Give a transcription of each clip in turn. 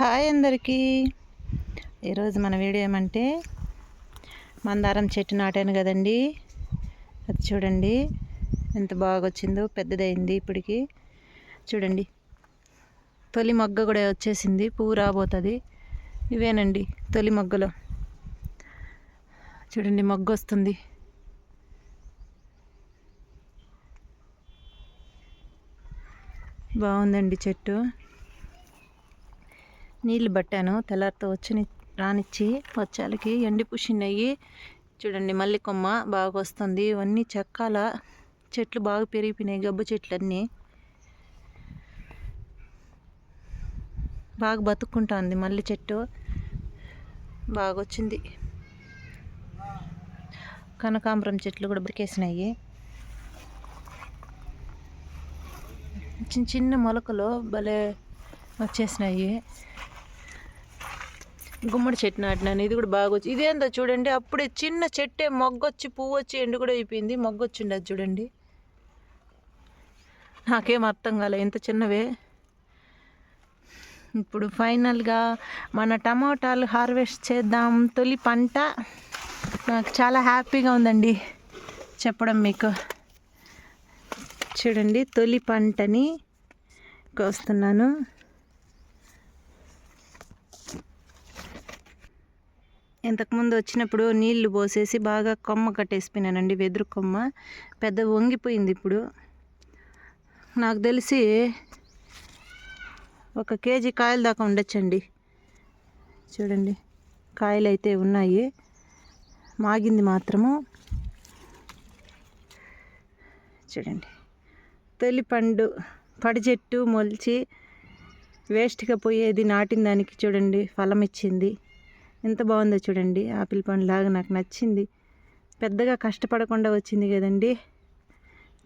Hi అందరికీ. ఈరోజు మన వీడియో ఏమంటే మందారం చెట్టు నాటాను కదండి. అది చూడండి. ఎంత బాగా వచ్చిందో పెద్దదైంది ఇప్పటికి. చూడండి. తొలి మొగ్గ కూడా వచ్చేసింది. పువ్వు రాబోతుంది. ఇవేనండి తొలి మొగ్గలో. చూడండి మొగ్గ వస్తుంది బాగుందండి చెట్టు. నీళ్ళు పట్టాను తెల్లారితో వచ్చి రానిచ్చి వచ్చాలకి ఎండి పుషినయ్యి. చూడండి మల్లి కొమ్మ బాగా వస్తుంది ఇవన్నీ చెక్కాల చెట్లు బాగా పెరిగిపోయినాయి గబ్బు చెట్లు అన్నీ బాగా బతుక్కుంటుంది మల్లి చెట్టు. బాగా వచ్చింది కనకాంబరం చెట్లు కూడా బతికేసినాయి. చిన్న చిన్న మొలకలు భలే వచ్చేసినాయి. గుమ్మడి చెట్టు నాటినాను ఇది కూడా బాగా వచ్చి ఇదేందో చూడండి అప్పుడే చిన్న చెట్టే మొగ్గొచ్చి పువ్వు వచ్చి ఎండు కూడా అయిపోయింది. మొగ్గొచ్చిండి అది చూడండి. నాకేం అర్థం కాలే ఇంత చిన్నవే. ఇప్పుడు ఫైనల్గా మన టమాటాలు హార్వెస్ట్ చేద్దాం. తొలి పంట. నాకు చాలా హ్యాపీగా ఉందండి చెప్పడం మీకు. చూడండి తొలి పంటని కోస్తున్నాను. ఇంతకుముందు వచ్చినప్పుడు నీళ్ళు పోసేసి బాగా కొమ్మ కట్టేసిపోయినానండి వెదురు కొమ్మ. పెద్ద వంగిపోయింది ఇప్పుడు. నాకు తెలిసి ఒక కేజీ కాయల దాకా ఉండొచ్చండి. చూడండి కాయలు అయితే ఉన్నాయి. మాగింది మాత్రము. చూడండి తొలి పండు పడి చెట్టు మొలిచి వేస్ట్గా పోయేది నాటిన దానికి చూడండి ఫలం ఇచ్చింది ఎంత బాగుందో చూడండి. ఆపిల్ పండు లాగా నాకు నచ్చింది. పెద్దగా కష్టపడకుండా వచ్చింది కదండి.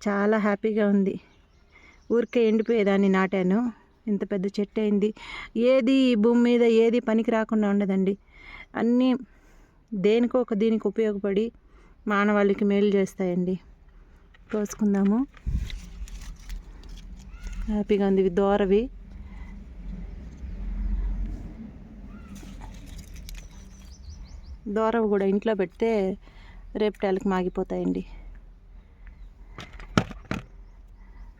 చాలా హ్యాపీగా ఉంది. ఊరికే ఎండిపోయేదాన్ని నాటాను. ఇంత పెద్ద చెట్టు అయింది. ఏది ఈ భూమి మీద ఏది పనికి రాకుండా ఉండదండి. అన్నీ దేనికో ఒక దీనికి ఉపయోగపడి మానవాళికి మేలు చేస్తాయండి. కోసుకుందాము. హ్యాపీగా ఉంది. ఇవి దోరవి. దూరం కూడా ఇంట్లో పెడితే రేపటాలకు మాగిపోతాయండి.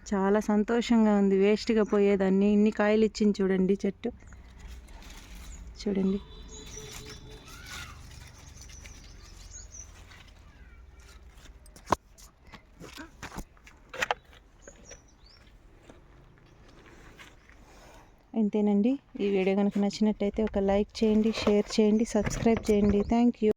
చాలా సంతోషంగా ఉంది వేస్ట్గా పోయేదాన్ని. ఇన్ని కాయలు ఇచ్చింది చూడండి చెట్టు. చూడండి. అంతేనండి ఈ వీడియో కనుక నచ్చినట్టయితే ఒక లైక్ చేయండి షేర్ చేయండి సబ్స్క్రైబ్ చేయండి. Thank you.